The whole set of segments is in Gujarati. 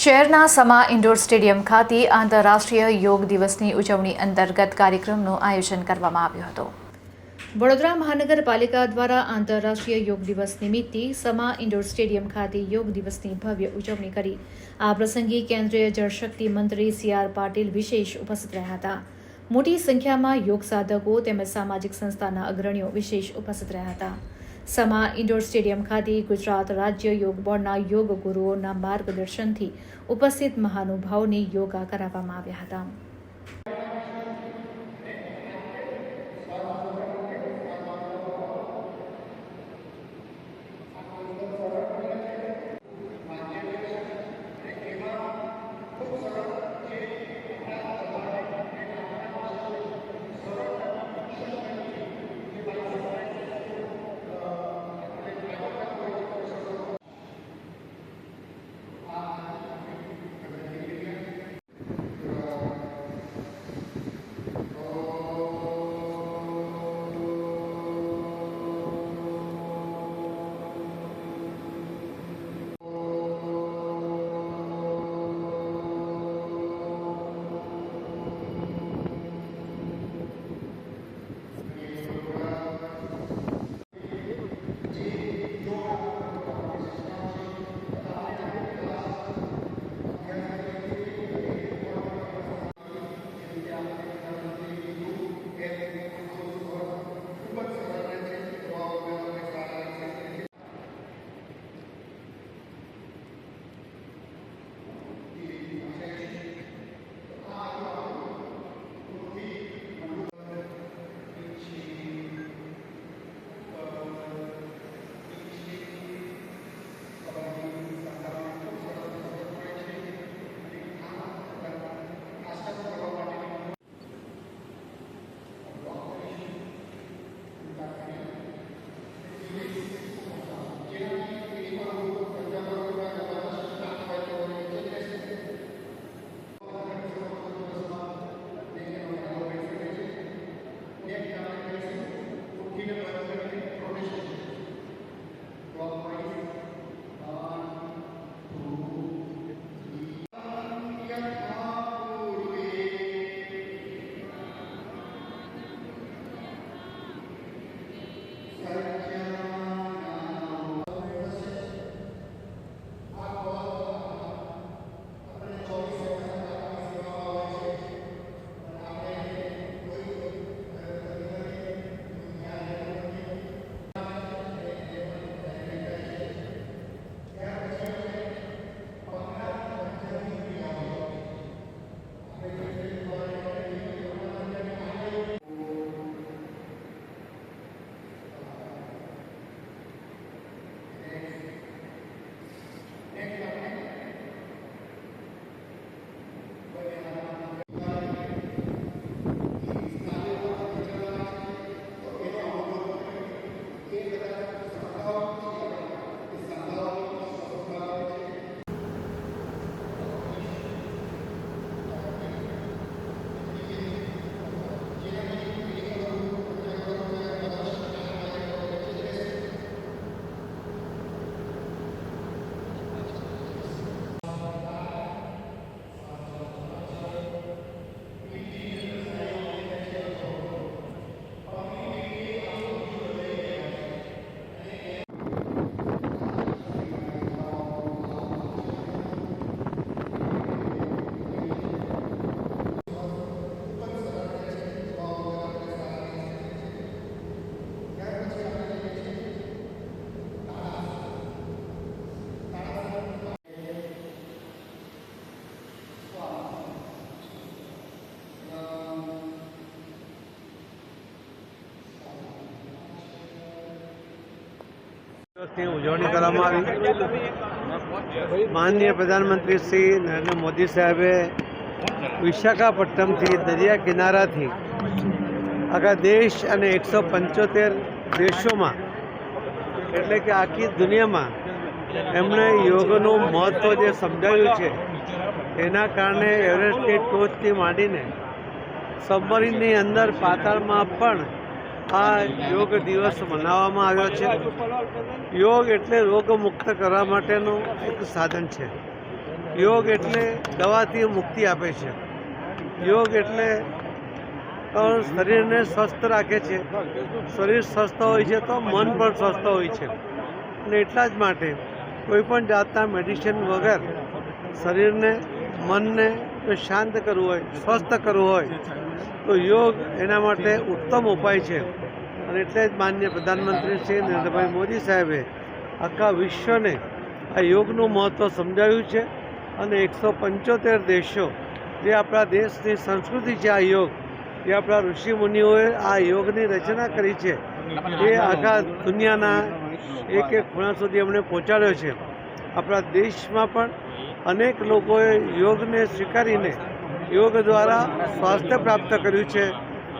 શહેરના સમા ઇન્ડોર સ્ટેડિયમ ખાતે આંતરરાષ્ટ્રીય યોગ દિવસની ઉજવણી અંતર્ગત કાર્યક્રમનું આયોજન કરવામાં આવ્યું હતું. વડોદરા મહાનગરપાલિકા દ્વારા આંતરરાષ્ટ્રીય યોગ દિવસ નિમિત્તે સમા ઇન્ડોર સ્ટેડિયમ ખાતે યોગ દિવસની ભવ્ય ઉજવણી કરી. આ પ્રસંગે કેન્દ્રીય જળશક્તિ મંત્રી સી આર પાટીલ વિશેષ ઉપસ્થિત રહ્યા હતા. મોટી સંખ્યામાં યોગ સાધકો તેમજ સામાજિક સંસ્થાના અગ્રણીઓ વિશેષ ઉપસ્થિત રહ્યા હતા. સમા ઇન્ડોર સ્ટેડિયમ ખાતે ગુજરાત રાજ્ય યોગ બોર્ડના યોગ ગુરુઓના માર્ગદર્શનથી ઉપસ્થિત મહાનુભાવોને યોગા કરાવવામાં આવ્યા હતા. દિવસની ઉજવણી કરવામાં આવી. માનનીય પ્રધાનમંત્રી શ્રી નરેન્દ્ર મોદી સાહેબે વિશાખાપટ્ટનમથી દરિયા કિનારાથી આખા દેશ અને એકસો પંચોતેર દેશોમાં, એટલે કે આખી દુનિયામાં એમણે યોગનું મહત્ત્વ જે સમજાવ્યું છે, એના કારણે એવરેસ્ટની ટોચથી માંડીને સબમરીનની અંદર પાતાળમાં પણ આ યોગ દિવસ મનાવવામાં આવ્યો છે. યોગ એટલે રોગમુક્ત કરવા માટેનું એક સાધન છે. યોગ એટલે દવાથી મુક્તિ આપે છે. યોગ એટલે શરીરને સ્વસ્થ રાખે છે. શરીર સ્વસ્થ હોય છે તો મન પણ સ્વસ્થ હોય છે. અને એટલા જ માટે કોઈ પણ જાતના મેડિસિન વગર શરીરને, મનને શાંત કરવું હોય, સ્વસ્થ કરવું હોય, તો યોગ એના માટે ઉત્તમ ઉપાય છે. અને એટલે જ માન્ય પ્રધાનમંત્રી શ્રી નરેન્દ્રભાઈ મોદી સાહેબે આખા વિશ્વને આ યોગનું મહત્ત્વ સમજાવ્યું છે અને એકસો પંચોતેર દેશો જે આપણા દેશની સંસ્કૃતિ છે આ યોગ, જે આપણા ઋષિ મુનિઓએ આ યોગની રચના કરી છે, એ આખા દુનિયાના એક એક ખૂણા સુધી એમણે પહોંચાડ્યો છે. આપણા દેશમાં પણ અનેક લોકોએ યોગને સ્વીકારીને યોગ દ્વારા સ્વાસ્થ્ય પ્રાપ્ત કર્યું છે,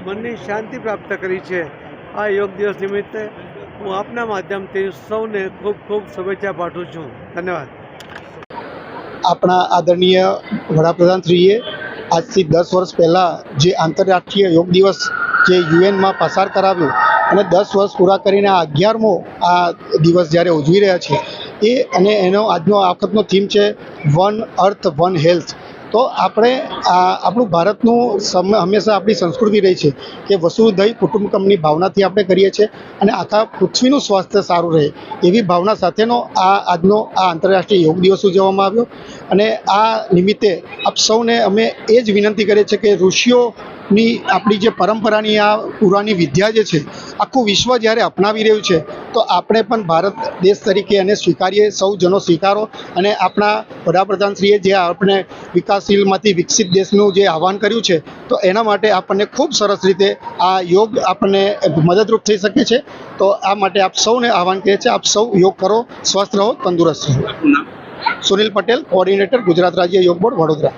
મનની શાંતિ પ્રાપ્ત કરી છે. આ યોગ દિવસ નિમિત્તે હું આપના માધ્યમથી સૌને ખૂબ ખૂબ શુભેચ્છા પાઠવું છું. ધન્યવાદ. આપણા આદરણીય વડાપ્રધાનશ્રીએ આજથી દસ વર્ષ પહેલાં જે આંતરરાષ્ટ્રીય યોગ દિવસ જે યુએનમાં પસાર કરાવ્યો અને દસ વર્ષ પૂરા કરીને આ અગિયારમો આ દિવસ જ્યારે ઉજવી રહ્યા છે એ અને એનો આજનો આ વખતનો થીમ છે વન અર્થ વન હેલ્થ તો આપણે આ આપણું ભારતનું સમ, હંમેશા આપણી સંસ્કૃતિ રહી છે કે વસુધૈવ કુટુંબકમની ભાવનાથી આપણે કરીએ છીએ અને આખા પૃથ્વીનું સ્વાસ્થ્ય સારું રહે એવી ભાવના સાથેનો આ આજનો આ આંતરરાષ્ટ્રીય યોગ દિવસ ઉજવવામાં આવ્યો. અને આ નિમિત્તે આપ સૌને અમે એ જ વિનંતી કરીએ છીએ કે ઋષિઓની આપણી જે પરંપરાની આ પુરાની વિદ્યા જે છે આખું વિશ્વ જ્યારે અપનાવી રહ્યું છે તો આપણે પણ ભારત દેશ તરીકે એને સ્વીકારીએ સૌ જનો સ્વીકારો અને આપણા વડાપ્રધાનશ્રીએ જે આપણે વિકાસશીલમાંથી વિકસિત દેશનું જે આહવાન કર્યું છે તો એના માટે આપણને ખૂબ સરસ રીતે આ યોગ આપણને મદદરૂપ થઈ શકે છે. તો આ માટે આપ સૌને આહવાન કરીએ છીએ આપ સૌ યોગ કરો સ્વસ્થ રહો તંદુરસ્ત રહો. સુનિલ પટેલ કોઓર્ડિનેટર ગુજરાત રાજ્ય યોગ બોર્ડ વડોદરા.